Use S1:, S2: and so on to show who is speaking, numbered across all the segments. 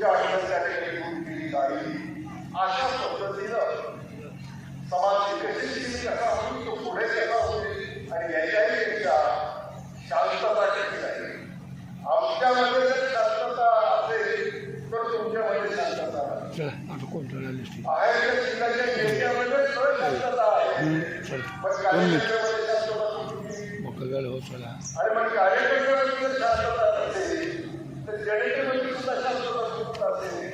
S1: तुमच्या ठिकाणी दूर केली जाईल. अशा पद्धतीनं समाज विकसित कसा होईल तो पुढे कसा होईल. आणि याच्याही पेक्षा शांतता कशी राहील आमच्यामध्ये जर शांतता असेल तर तुमच्यामध्ये शांतता बाहेरच्या जिल्ह्याच्या नेत्यामध्ये तर शांतता आहे. पण
S2: वेळ हो चला.
S1: मग कार्यकर्त्यामध्ये जर शांतता नसेल तर जनतेमध्ये सुद्धा शांतता सुद्धा असेल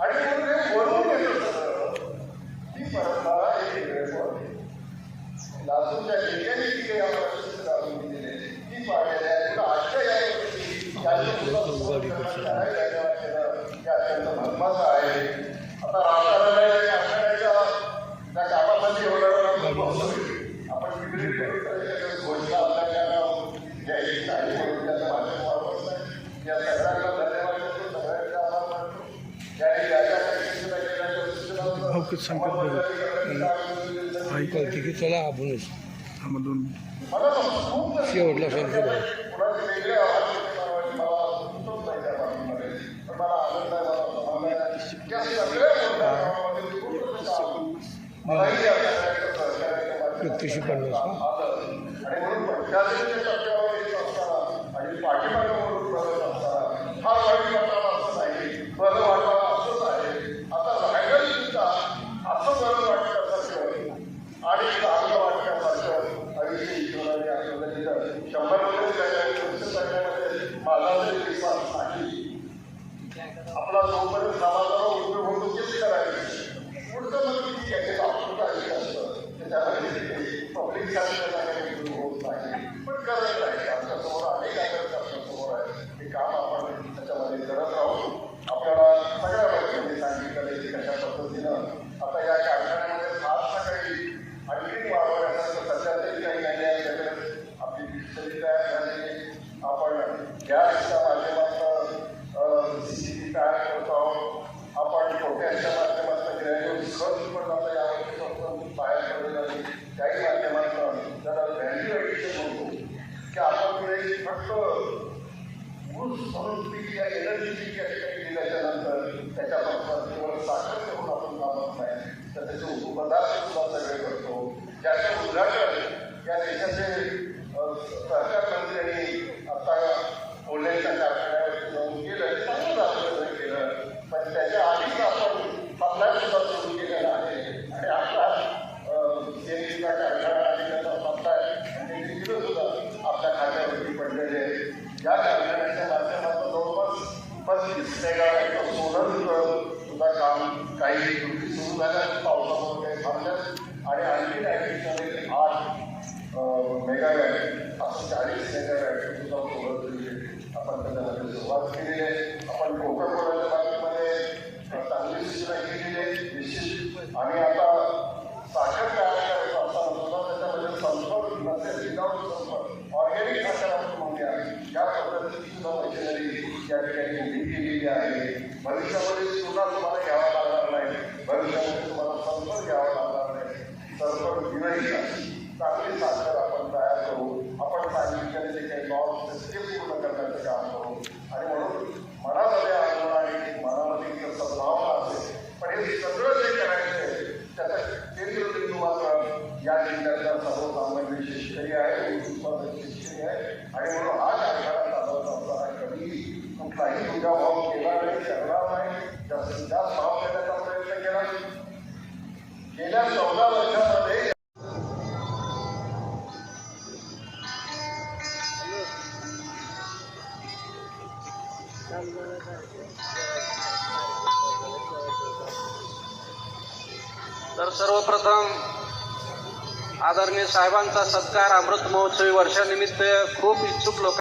S1: आणि म्हणून हे वरून येतं सगळं ही परंपरा एक वेगळेपण लातूरच्या नेत्यांनी जी काही आम्हाला सूचना लावून दिलेली आहे, ती पाळलेली आहे तुला आजच्या या गोष्टी यांचं सुद्धा स्मरण करण्याचं आहे, त्याच्या वाचनात हे अत्यंत महत्वाचं आहे आता राजकारणाच्या कारखान्याच्या त्या कामामध्ये होणारा आपण विक्री घोषणा आपल्याला द्यायची आहे म्हणून त्याचा माध्यम वापरत या सगळ्यांना धन्यवाद देतो सगळ्यांचे आभार मानतो त्यांनी ज्या ज्या काही सूचना केल्या त्या सूचनांचं
S2: भावकीत
S1: बघत
S2: आई कळते की चला आपणच. आम्हा दोन
S1: मला खूप
S2: शेवटला सांगतो भाऊ
S1: आपण पुढे फक्त मूळ समृद्धी या एनर्जी या ठिकाणी दिल्याच्या नंतर त्याच्यापासून केवळ साखर करून आपण कामत नाही तर त्याचे उपपदार्थ सुद्धा सगळे करतो ज्याचं उद्घाटन या देशाचे अ, सहकार मंत्र्यांनी आता कोल्ह्याच्या कारखान्यावरती जाऊन केलं हे चांगलं झालं केलं पण त्याच्या आधीच आपण सप्लाय सुद्धा सुरू केलेला आहे आणि आता सीएनजीचा कारखाना आणि त्याचा सप्लाय आणि ते किलो सुद्धा आपल्या खात्यावरती पडलेले आहे या कारखान्याच्या माध्यमातून जवळपास पस्तीस मेगावॅट सोलर सुद्धा काम काही सुरू झाल्या पावसामुळे काही आणि आणखी ॲग्रीमध्ये आठ मेगावॅट असं चाळीस मेगावॅट सुद्धा आपण त्याच्यामध्ये सुरुवात केलेली आहे. आपण कोका बाबतीमध्ये चांगली सूचना केलेली आहे निश्चित आणि आता साखर तयार सुद्धा त्याच्यामध्ये सल्फर नसेल ऑर्गॅनिक साखर आपण म्हणूया या पद्धतीची सुद्धा मशिनरी या ठिकाणी उभी केलेली आहे. भविष्यामध्ये सल्फर चांगली साखर आपण तयार करू आपण सांगितलेले जे काही लॉज ते पूर्ण करण्याचं काम करू आणि म्हणून मनामध्ये आंदोलन आणि मनामध्ये त्याचा भावना असेल पण हे सगळं जे करायचं आहे त्याचा केंद्रबिंदू मात्र या जिल्ह्यातला सर्वसामान्य शेतकरी आहे उत्पादक शेतकरी आहे आणि म्हणून हा कारखाना चालवत असताना कधीही कुठलाही दुजाभाव केला नाही करणार नाही जास्तीत जास्त भाव देण्याचा प्रयत्न केला गेल्या चौदा वर्षामध्ये
S3: तर सर्वप्रथम आदरणीय साहेबांचा सत्कार अमृत महोत्सवी वर्षानिमित्त खूप इच्छुक लोक